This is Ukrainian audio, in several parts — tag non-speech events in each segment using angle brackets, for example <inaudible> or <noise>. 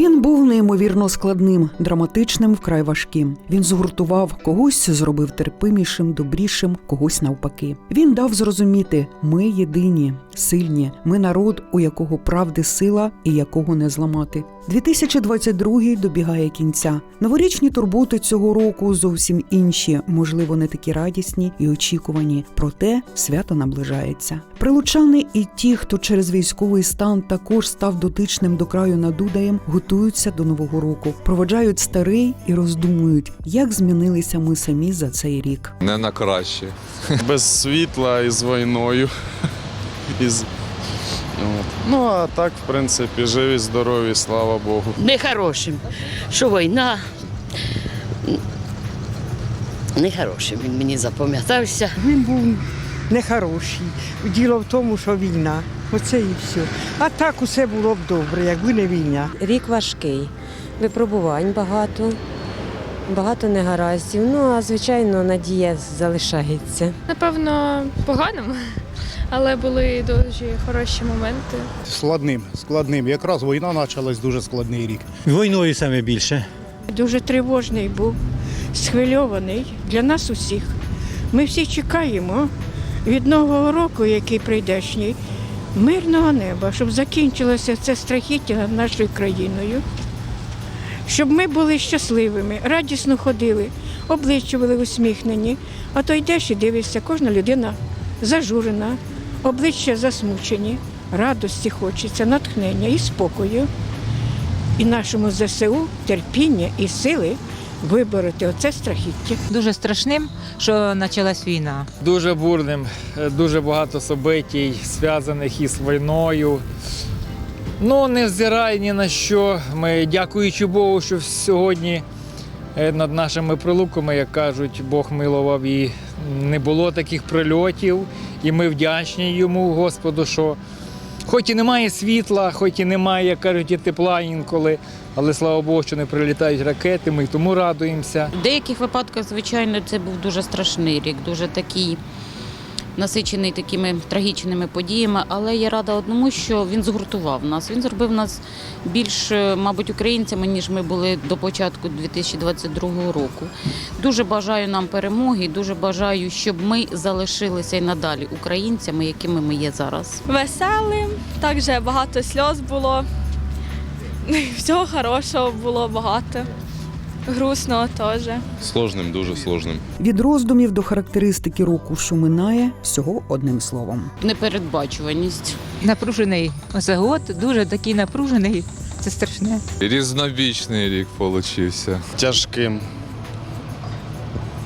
Він був неймовірно складним, драматичним, вкрай важким. Він згуртував когось, зробив терпимішим, добрішим, когось навпаки. Він дав зрозуміти: ми єдині, сильні, ми народ, у якого правди сила і якого не зламати. 2022 добігає кінця. Новорічні турботи цього року зовсім інші, можливо, не такі радісні і очікувані. Проте свято наближається. Прилучани і ті, хто через військовий стан також став дотичним до краю над Дудаєм, готуються до нового року, проводжають старий і роздумують, як змінилися ми самі за цей рік. Не на краще. без світла і з війною. <laughs> Із... От. Ну, а так, в принципі, живі, здорові, слава Богу. Нехорошим. Що війна. Нехорошим він мені запам'ятався. Він був нехороший. Діло в тому, що війна. Оце і все. А так усе було б добре, якби не війна. Рік важкий, випробувань багато, багато негараздів. Ну а звичайно, надія залишається. Напевно, поганим, але були дуже хороші моменти. Складним, складним. Якраз війна почалась дуже складний рік. Війною саме більше. Дуже тривожний був, схвильований для нас усіх. Ми всі чекаємо від нового року, який прийдешній, мирного неба, щоб закінчилося це страхіття над нашою країною, щоб ми були щасливими, радісно ходили, обличчя були усміхнені, а то йдеш і дивишся, кожна людина зажурена, обличчя засмучені, радості хочеться, натхнення і спокою і нашому ЗСУ терпіння і сили вибороти оце страхіття. дуже страшним, що почалась війна. дуже бурним, е, дуже багато событій, зв'язаних із війною. Ну, не взирай ні на що. Ми, дякуючи Богу, що сьогодні е, над нашими прилуками, як кажуть, Бог милував і не було таких прильотів. І ми вдячні йому, Господу, що хоч і немає світла, хоч і немає, як кажуть, і тепла інколи, але слава Богу, що не прилітають ракети, ми тому радуємося. В деяких випадках, звичайно, це був дуже страшний рік, дуже такий насичений такими трагічними подіями. Але я рада одному, що він згуртував нас. Він зробив нас більш, е, мабуть, українцями, ніж ми були до початку 2022 року. Дуже бажаю нам перемоги, дуже бажаю, щоб ми залишилися і надалі українцями, якими ми є зараз. Веселим, також багато сльоз було. <laughs> Всього хорошого було багато. Грустного теж. Сложним, дуже сложним. Від роздумів до характеристики року, що минає, всього одним словом. Непередбачуваність. Напружений ось год, дуже такий напружений. Це страшне. Різнобічний рік получився. Тяжким.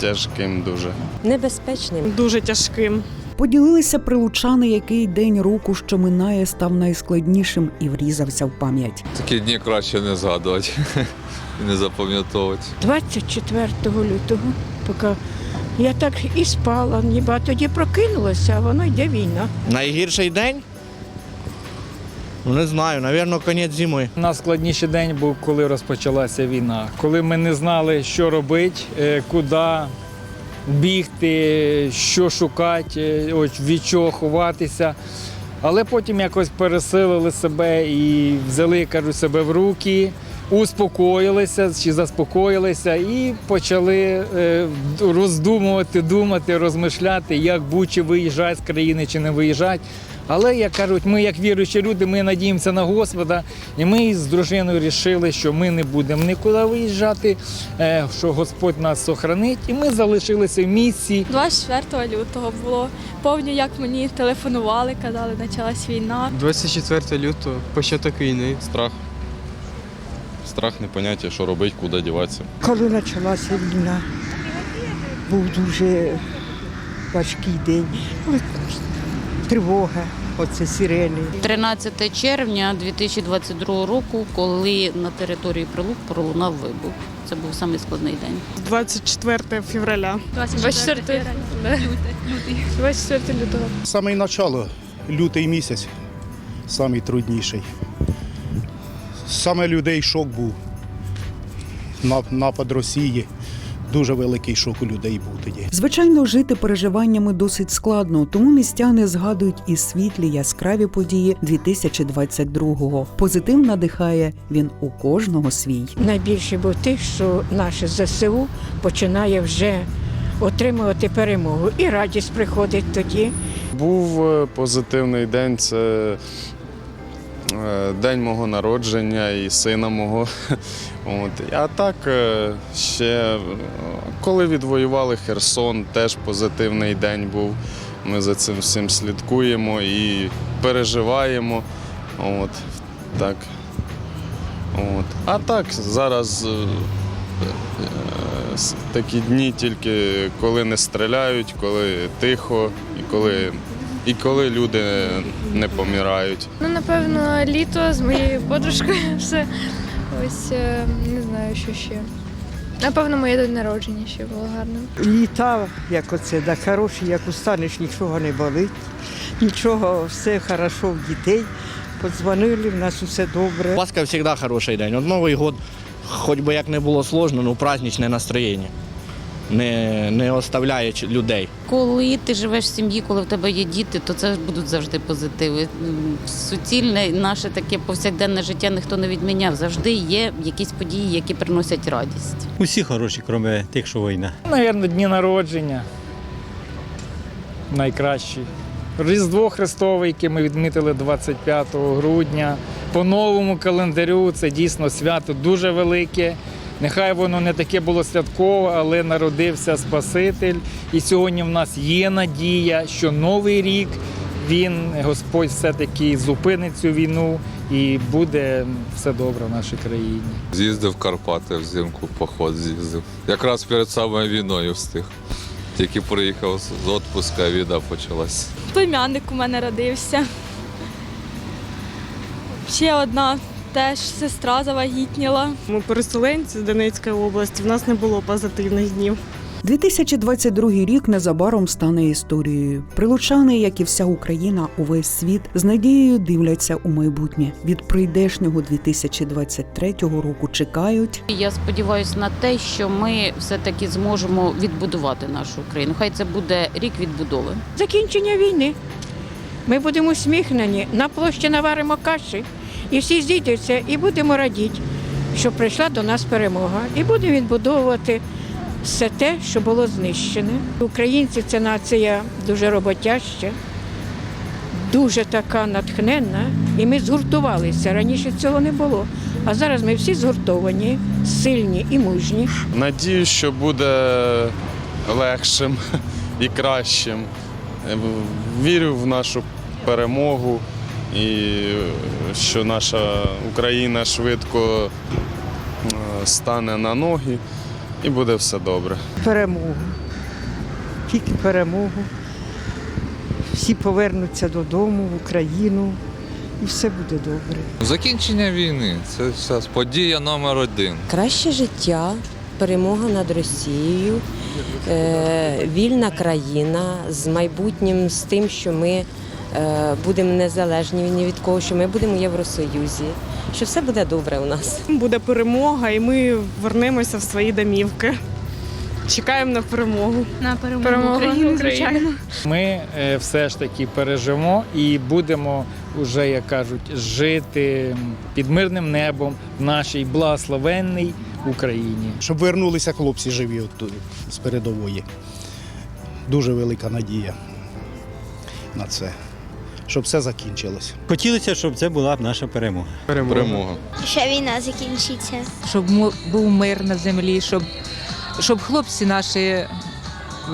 Тяжким дуже. Небезпечним. Дуже тяжким. Поділилися прилучани, який день року, що минає, став найскладнішим і врізався в пам'ять. Такі дні краще не згадувати <laughs> і не запам'ятовувати. 24 лютого, поки я так і спала, ніби тоді прокинулася, а воно йде війна. Найгірший день? Ну, не знаю, напевно, кінець зими. Найскладніший день був, коли розпочалася війна, коли ми не знали, що робити, е, куди бігти, що шукати, від чого ховатися. Але потім якось пересилили себе і взяли, кажу, себе в руки, успокоїлися чи заспокоїлися і почали е, роздумувати, думати, розмишляти, як бути, виїжджати з країни, чи не виїжджати. Але, як кажуть, ми, як віруючі люди, ми надіємося на Господа, і ми з дружиною вирішили, що ми не будемо нікуди виїжджати, е, що Господь нас сохранить, і ми залишилися в місці. 24 лютого було. Повню, як мені телефонували, казали, почалась війна. 24 лютого, початок війни. Страх. Страх, непоняття, що робити, куди діватися. Коли почалася війна, був дуже важкий день. Тривога, оце сирени. 13 червня 2022 року, коли на території Прилук пролунав вибух. Це був самий складний день. 24 февраля. 24 лютий. 24 лютого. Саме начало, лютий місяць, самий трудніший. Саме людей шок був. Напад Росії. Дуже великий шок у людей був тоді. Звичайно, жити переживаннями досить складно, тому містяни згадують і світлі яскраві події 2022-го. Позитив надихає він у кожного свій. Найбільше був тих, що наше ЗСУ починає вже отримувати перемогу. І радість приходить тоді. Був е, позитивний день. Це день мого народження і сина мого. <laughs> От. А так е, ще е, коли відвоювали Херсон, теж позитивний день був. Ми за цим всім слідкуємо і переживаємо. От. Так. От. А так, зараз е, е, такі дні тільки коли не стріляють, коли тихо, і коли, і коли люди не помирають. Ну, напевно, літо з моєю подружкою <laughs> все. Ось е, не знаю, що ще. Напевно, моє день народження ще було гарним. Літа, як оце, да хороші, як устанеш, нічого не болить, нічого, все хорошо в дітей. Подзвонили, в нас усе добре. Пасха завжди хороший день. От Новий год, хоч би як не було сложно, ну праздничне настроєння. Не, не оставляє людей. Коли ти живеш в сім'ї, коли в тебе є діти, то це будуть завжди позитиви. Суцільне наше таке повсякденне життя ніхто не відміняв. Завжди є якісь події, які приносять радість. Усі хороші, крім тих, що війна. Навірно, дні народження. Найкращі. Різдво Христове, яке ми відмітили 25 грудня. По новому календарю це дійсно свято дуже велике. Нехай воно не таке було святкове, але народився Спаситель. І сьогодні в нас є надія, що новий рік він, Господь, все-таки зупинить цю війну і буде все добре в нашій країні. З'їздив в Карпати взимку, в поход з'їздив. Якраз перед самою війною встиг. Тільки приїхав з- з відпуска, війна почалась. Племянник у мене родився. Ще одна теж сестра завагітніла. Ми переселенці з Донецької області. В нас не було позитивних днів. 2022 рік незабаром стане історією. Прилучани, як і вся Україна, увесь світ з надією дивляться у майбутнє. Від прийдешнього 2023 року чекають. Я сподіваюся на те, що ми все-таки зможемо відбудувати нашу Україну. Хай це буде рік відбудови. Закінчення війни. Ми будемо усміхнені, на площі наваримо каші, і всі зійдуться, і будемо радіти, що прийшла до нас перемога. І будемо відбудовувати все те, що було знищене. Українці це нація дуже роботяща, дуже така натхненна, і ми згуртувалися. Раніше цього не було. А зараз ми всі згуртовані, сильні і мужні. Надію, що буде легшим <laughs> і кращим. Е, Вірю в нашу перемогу і що наша Україна швидко е, стане на ноги і буде все добре. Перемогу. Тільки перемогу. Всі повернуться додому, в Україну, і все буде добре. Закінчення війни це зараз подія номер один. Краще життя, перемога над Росією, е, вільна країна з майбутнім, з тим, що ми будемо незалежні ні від кого, що ми будемо в Євросоюзі, що все буде добре у нас. Буде перемога, і ми вернемося в свої домівки. Чекаємо на перемогу. На перемогу, Перемогу України, України. звичайно. Ми е, все ж таки переживемо і будемо вже, як кажуть, жити під мирним небом в нашій благословенній Україні. Щоб вернулися хлопці живі от, з передової. Дуже велика надія на це. Щоб все закінчилось. Хотілося, щоб це була б наша перемога. Перемога. Ще війна закінчиться. Щоб му- був мир на землі, щоб, щоб хлопці наші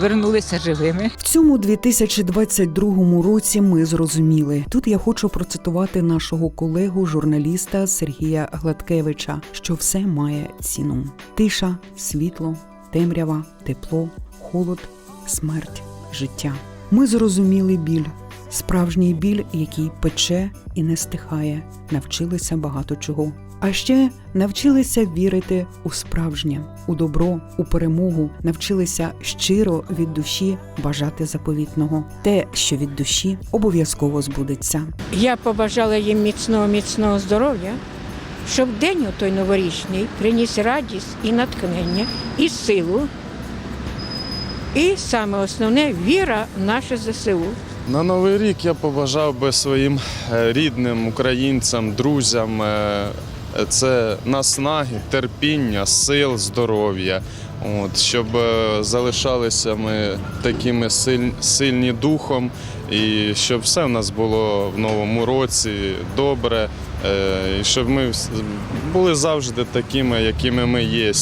вернулися живими. В цьому 2022 році ми зрозуміли. Тут я хочу процитувати нашого колегу, журналіста Сергія Гладкевича, що все має ціну: тиша, світло, темрява, тепло, холод, смерть, життя. Ми зрозуміли біль. Справжній біль, який пече і не стихає, навчилися багато чого. А ще навчилися вірити у справжнє, у добро, у перемогу, навчилися щиро від душі бажати заповітного. Те, що від душі обов'язково збудеться. Я побажала їм міцного, міцного здоров'я, щоб день у той новорічний приніс радість і натхнення, і силу І саме основне віра в наше ЗСУ. На Новий рік я побажав би своїм е, рідним українцям, друзям е, це наснаги, терпіння, сил, здоров'я. От, щоб е, залишалися ми такими силь- сильні духом, і щоб все в нас було в новому році добре, і щоб ми були завжди такими, якими ми є.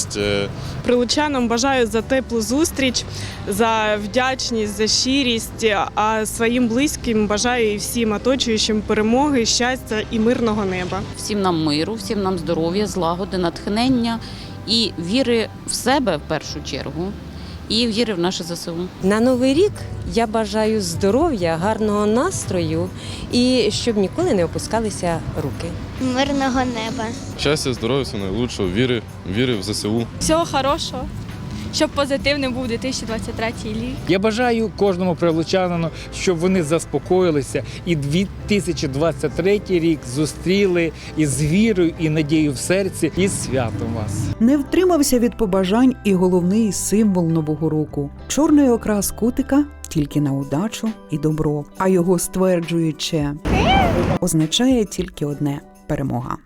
Прилучанам бажаю за теплу зустріч, за вдячність, за щирість, а своїм близьким бажаю і всім оточуючим перемоги, щастя і мирного неба. Всім нам миру, всім нам здоров'я, злагоди, натхнення і віри в себе в першу чергу, і віри в наше ЗСУ. На новий рік я бажаю здоров'я, гарного настрою і щоб ніколи не опускалися руки. Мирного неба. Щастя, здоров'я, все найлучшого, віри, віри в ЗСУ. Всього хорошого, щоб позитивним був 2023 рік. Я бажаю кожному прилучанину, щоб вони заспокоїлися і 2023 рік зустріли із вірою і надією в серці і з святом вас. Не втримався від побажань і головний символ нового року чорний окрас кутика тільки на удачу і добро. А його стверджуюче означає тільки одне перемога.